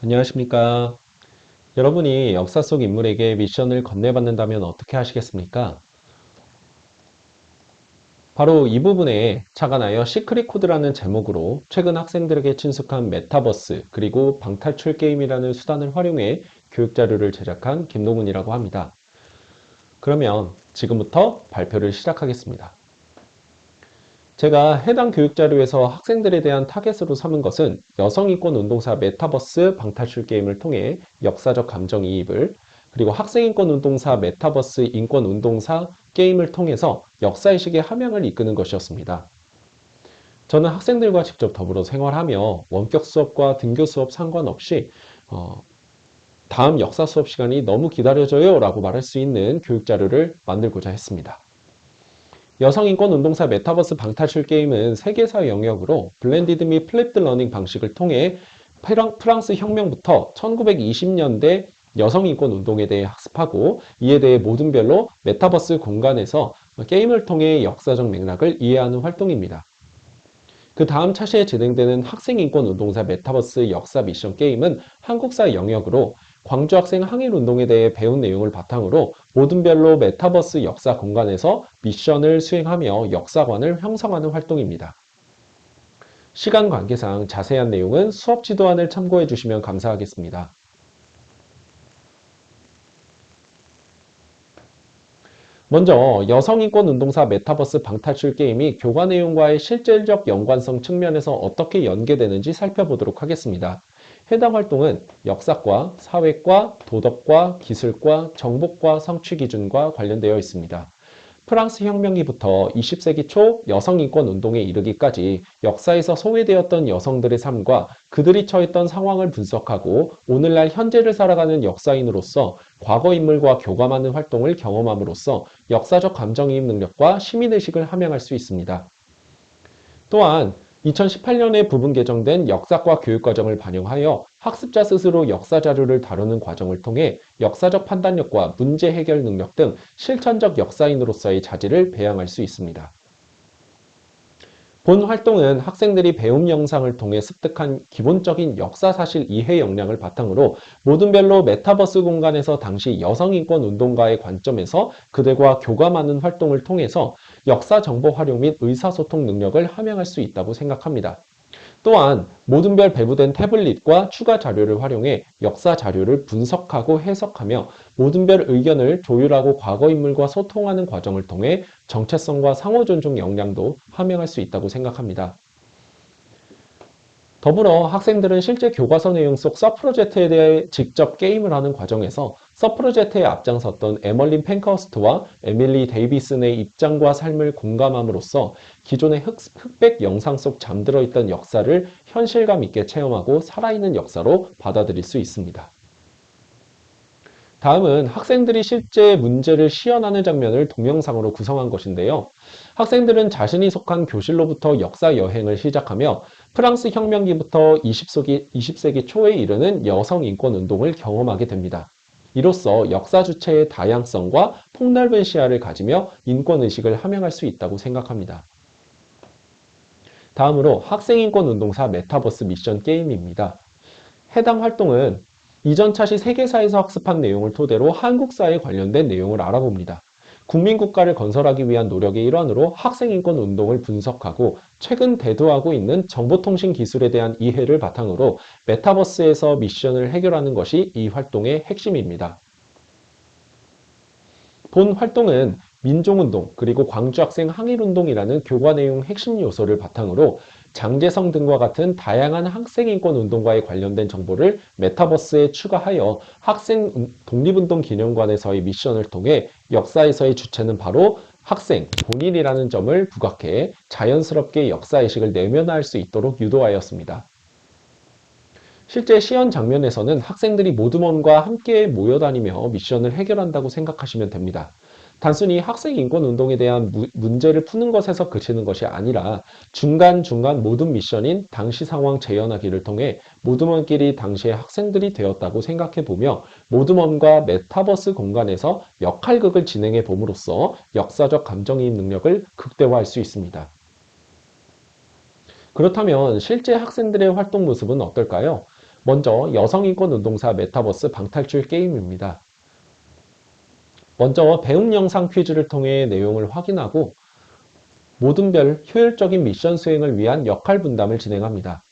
안녕하십니까. 여러분이 역사 속 인물에게 미션을 건네받는다면 어떻게 하시겠습니까? 바로 이 부분에 착안하여 시크릿 코드라는 제목으로 최근 학생들에게 친숙한 메타버스 그리고 방탈출 게임이라는 수단을 활용해 교육 자료를 제작한 김동훈이라고 합니다. 그러면 지금부터 발표를 시작하겠습니다. 제가 해당 교육 자료에서 학생들에 대한 타겟으로 삼은 것은 여성인권 운동사 메타버스 방탈출 게임을 통해 역사적 감정이입을 그리고 학생인권 운동사 메타버스 인권 운동사 게임을 통해서 역사의식의 함양을 이끄는 것이었습니다. 저는 학생들과 직접 더불어 생활하며 원격 수업과 등교 수업 상관없이 어, 다음 역사 수업 시간이 너무 기다려져요 라고 말할 수 있는 교육 자료를 만들고자 했습니다. 여성인권 운동사 메타버스 방탈출 게임은 세계사 영역으로 블렌디드 및 플립드 러닝 방식을 통해 프랑스 혁명부터 1920년대 여성인권 운동에 대해 학습하고 이에 대해 모든 별로 메타버스 공간에서 게임을 통해 역사적 맥락을 이해하는 활동입니다. 그 다음 차시에 진행되는 학생인권 운동사 메타버스 역사 미션 게임은 한국사 영역으로 광주 학생 항일 운동에 대해 배운 내용을 바탕으로 모든별로 메타버스 역사 공간에서 미션을 수행하며 역사관을 형성하는 활동입니다. 시간 관계상 자세한 내용은 수업 지도안을 참고해 주시면 감사하겠습니다. 먼저 여성인권 운동사 메타버스 방탈출 게임이 교과 내용과의 실질적 연관성 측면에서 어떻게 연계되는지 살펴보도록 하겠습니다. 해당 활동은 역사과, 사회과, 도덕과, 기술과, 정복과 성취 기준과 관련되어 있습니다. 프랑스 혁명기부터 20세기 초 여성인권 운동에 이르기까지 역사에서 소외되었던 여성들의 삶과 그들이 처했던 상황을 분석하고 오늘날 현재를 살아가는 역사인으로서 과거 인물과 교감하는 활동을 경험함으로써 역사적 감정이입 능력과 시민의식을 함양할 수 있습니다. 또한 2018년에 부분 개정된 역사과 교육과정을 반영하여 학습자 스스로 역사 자료를 다루는 과정을 통해 역사적 판단력과 문제 해결 능력 등 실천적 역사인으로서의 자질을 배양할 수 있습니다. 본 활동은 학생들이 배움 영상을 통해 습득한 기본적인 역사 사실 이해 역량을 바탕으로 모든별로 메타버스 공간에서 당시 여성인권 운동가의 관점에서 그들과 교감하는 활동을 통해서 역사 정보 활용 및 의사소통 능력을 함양할 수 있다고 생각합니다. 또한 모든별 배부된 태블릿과 추가 자료를 활용해 역사 자료를 분석하고 해석하며 모든별 의견을 조율하고 과거 인물과 소통하는 과정을 통해 정체성과 상호 존중 역량도 함양할 수 있다고 생각합니다. 더불어 학생들은 실제 교과서 내용 속 서프로젝트에 대해 직접 게임을 하는 과정에서 서프로젝트에 앞장섰던 에멀린 펜커스트와 에밀리 데이비슨의 입장과 삶을 공감함으로써 기존의 흑, 흑백 영상 속 잠들어 있던 역사를 현실감 있게 체험하고 살아있는 역사로 받아들일 수 있습니다. 다음은 학생들이 실제 문제를 시연하는 장면을 동영상으로 구성한 것인데요. 학생들은 자신이 속한 교실로부터 역사 여행을 시작하며 프랑스 혁명기부터 20세기, 20세기 초에 이르는 여성 인권 운동을 경험하게 됩니다. 이로써 역사 주체의 다양성과 폭넓은 시야를 가지며 인권 의식을 함양할 수 있다고 생각합니다. 다음으로 학생인권 운동사 메타버스 미션 게임입니다. 해당 활동은 이전 차시 세계사에서 학습한 내용을 토대로 한국사에 관련된 내용을 알아봅니다. 국민국가를 건설하기 위한 노력의 일환으로 학생인권 운동을 분석하고 최근 대두하고 있는 정보통신 기술에 대한 이해를 바탕으로 메타버스에서 미션을 해결하는 것이 이 활동의 핵심입니다. 본 활동은 민족운동 그리고 광주학생 항일운동이라는 교과 내용 핵심 요소를 바탕으로 장제성 등과 같은 다양한 학생인권 운동과에 관련된 정보를 메타버스에 추가하여 학생 독립운동 기념관에서의 미션을 통해 역사에서의 주체는 바로 학생 본인이라는 점을 부각해 자연스럽게 역사의식을 내면화할 수 있도록 유도하였습니다. 실제 시연 장면에서는 학생들이 모두먼과 함께 모여다니며 미션을 해결한다고 생각하시면 됩니다. 단순히 학생 인권 운동에 대한 무, 문제를 푸는 것에서 그치는 것이 아니라 중간중간 모든 미션인 당시 상황 재현하기를 통해 모두먼끼리 당시의 학생들이 되었다고 생각해 보며 모두먼과 메타버스 공간에서 역할극을 진행해 봄으로써 역사적 감정이입 능력을 극대화할 수 있습니다. 그렇다면 실제 학생들의 활동 모습은 어떨까요? 먼저 여성인권 운동사 메타버스 방탈출 게임입니다. 먼저 배움 영상 퀴즈를 통해 내용을 확인하고 모든 별 효율적인 미션 수행을 위한 역할 분담을 진행합니다.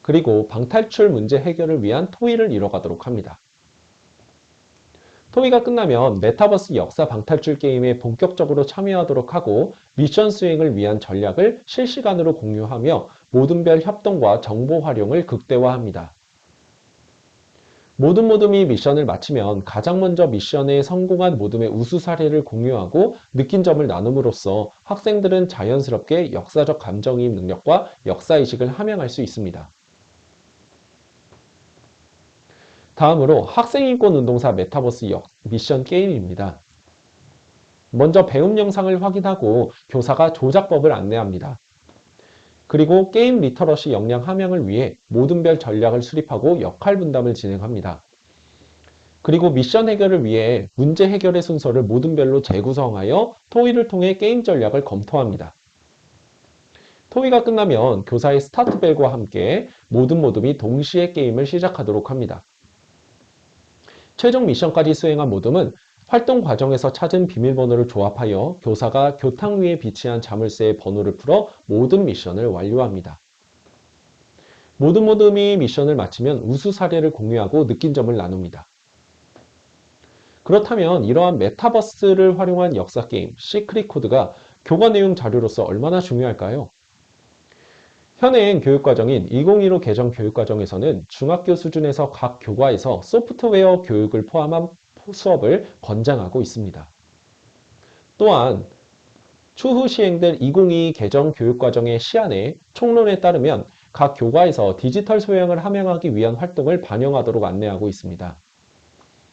그리고 방탈출 문제 해결을 위한 토의를 이뤄가도록 합니다. 토의가 끝나면 메타버스 역사 방탈출 게임에 본격적으로 참여하도록 하고 미션 수행을 위한 전략을 실시간으로 공유하며 모든 별 협동과 정보 활용을 극대화합니다. 모든 모둠이 미션을 마치면 가장 먼저 미션에 성공한 모둠의 우수 사례를 공유하고 느낀 점을 나눔으로써 학생들은 자연스럽게 역사적 감정이입 능력과 역사의식을 함양할 수 있습니다. 다음으로 학생인권 운동사 메타버스 미션 게임입니다. 먼저 배움 영상을 확인하고 교사가 조작법을 안내합니다. 그리고 게임 리터러시 역량 함양을 위해 모든 별 전략을 수립하고 역할 분담을 진행합니다. 그리고 미션 해결을 위해 문제 해결의 순서를 모든 별로 재구성하여 토의를 통해 게임 전략을 검토합니다. 토의가 끝나면 교사의 스타트벨과 함께 모든 모둠이 동시에 게임을 시작하도록 합니다. 최종 미션까지 수행한 모둠은 활동 과정에서 찾은 비밀번호를 조합하여 교사가 교탁 위에 비치한 자물쇠의 번호를 풀어 모든 미션을 완료합니다. 모든 모둠이 미션을 마치면 우수 사례를 공유하고 느낀 점을 나눕니다. 그렇다면 이러한 메타버스를 활용한 역사 게임 시크릿 코드가 교과 내용 자료로서 얼마나 중요할까요? 현행 교육과정인 2015 개정 교육과정에서는 중학교 수준에서 각 교과에서 소프트웨어 교육을 포함한 수업을 권장하고 있습니다. 또한 추후 시행될 2022 개정 교육과정의 시안에 총론에 따르면 각 교과에서 디지털 소양을 함양하기 위한 활동을 반영하도록 안내하고 있습니다.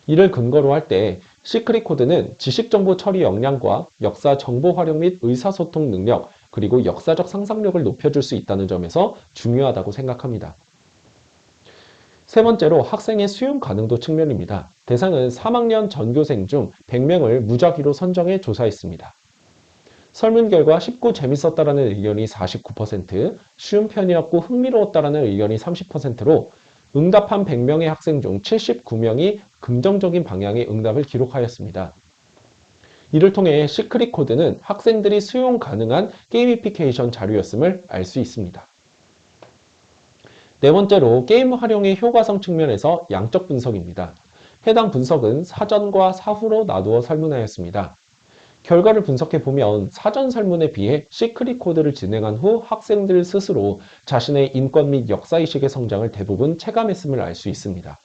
이를 근거로 할 때 시크릿 코드는 지식정보 처리 역량과 역사 정보 활용 및 의사소통 능력, 그리고 역사적 상상력을 높여줄 수 있다는 점에서 중요하다고 생각합니다. 세 번째로 학생의 수용 가능도 측면입니다. 대상은 3학년 전교생 중 100명을 무작위로 선정해 조사했습니다. 설문 결과 쉽고 재밌었다라는 의견이 49%, 쉬운 편이었고 흥미로웠다라는 의견이 30%로 응답한 100명의 학생 중 79명이 긍정적인 방향의 응답을 기록하였습니다. 이를 통해 시크릿 코드는 학생들이 수용 가능한 게이미피케이션 자료였음을 알 수 있습니다. 네 번째로 게임 활용의 효과성 측면에서 양적 분석입니다. 해당 분석은 사전과 사후로 나누어 설문하였습니다. 결과를 분석해 보면 사전 설문에 비해 시크릿 코드를 진행한 후 학생들 스스로 자신의 인권 및 역사의식의 성장을 대부분 체감했음을 알 수 있습니다.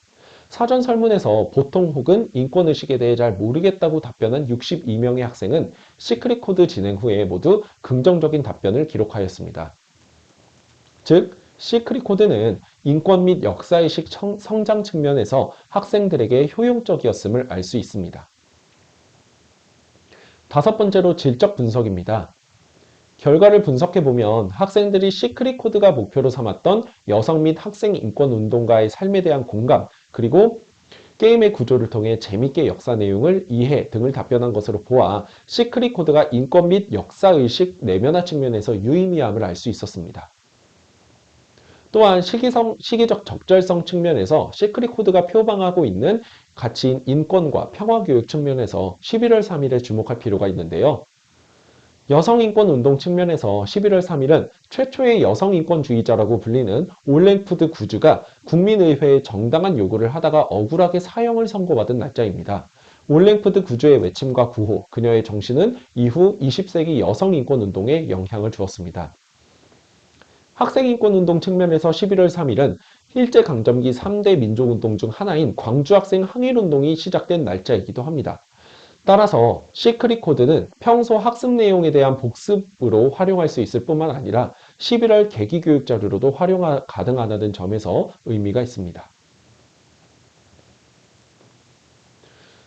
사전 설문에서 보통 혹은 인권의식에 대해 잘 모르겠다고 답변한 62명의 학생은 시크릿 코드 진행 후에 모두 긍정적인 답변을 기록하였습니다. 즉, 시크릿 코드는 인권 및 역사의식 성장 측면에서 학생들에게 효용적이었음을 알 수 있습니다. 다섯 번째로 질적 분석입니다. 결과를 분석해 보면 학생들이 시크릿 코드가 목표로 삼았던 여성 및 학생 인권 운동가의 삶에 대한 공감, 그리고 게임의 구조를 통해 재밌게 역사 내용을 이해 등을 답변한 것으로 보아 시크릿 코드가 인권 및 역사의식 내면화 측면에서 유의미함을 알 수 있었습니다. 또한 시기성, 시기적 적절성 측면에서 시크릿 코드가 표방하고 있는 가치인 인권과 평화교육 측면에서 11월 3일에 주목할 필요가 있는데요. 여성인권 운동 측면에서 11월 3일은 최초의 여성인권주의자라고 불리는 올랭푸드 구주가 국민의회에 정당한 요구를 하다가 억울하게 사형을 선고받은 날짜입니다. 올랭푸드 구주의 외침과 구호, 그녀의 정신은 이후 20세기 여성인권 운동에 영향을 주었습니다. 학생인권운동 측면에서 11월 3일은 일제강점기 3대 민족운동 중 하나인 광주학생 항일운동이 시작된 날짜이기도 합니다. 따라서 시크릿 코드는 평소 학습 내용에 대한 복습으로 활용할 수 있을 뿐만 아니라 11월 계기 교육 자료로도 활용 가능하다는 점에서 의미가 있습니다.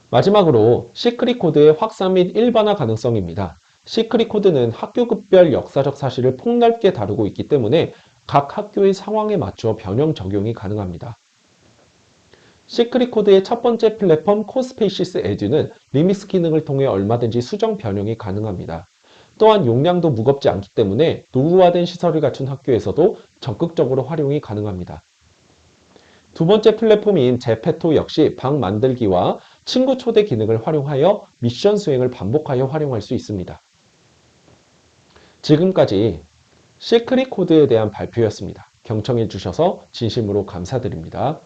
마지막으로 시크릿 코드의 확산 및 일반화 가능성입니다. 시크릿 코드는 학교급별 역사적 사실을 폭넓게 다루고 있기 때문에 각 학교의 상황에 맞추어 변형 적용이 가능합니다. 시크릿 코드의 첫 번째 플랫폼 코스페이시스 에즈는 리믹스 기능을 통해 얼마든지 수정 변형이 가능합니다. 또한 용량도 무겁지 않기 때문에 노후화된 시설을 갖춘 학교에서도 적극적으로 활용이 가능합니다. 두 번째 플랫폼인 제페토 역시 방 만들기와 친구 초대 기능을 활용하여 미션 수행을 반복하여 활용할 수 있습니다. 지금까지 시크릿 코드에 대한 발표였습니다. 경청해 주셔서 진심으로 감사드립니다.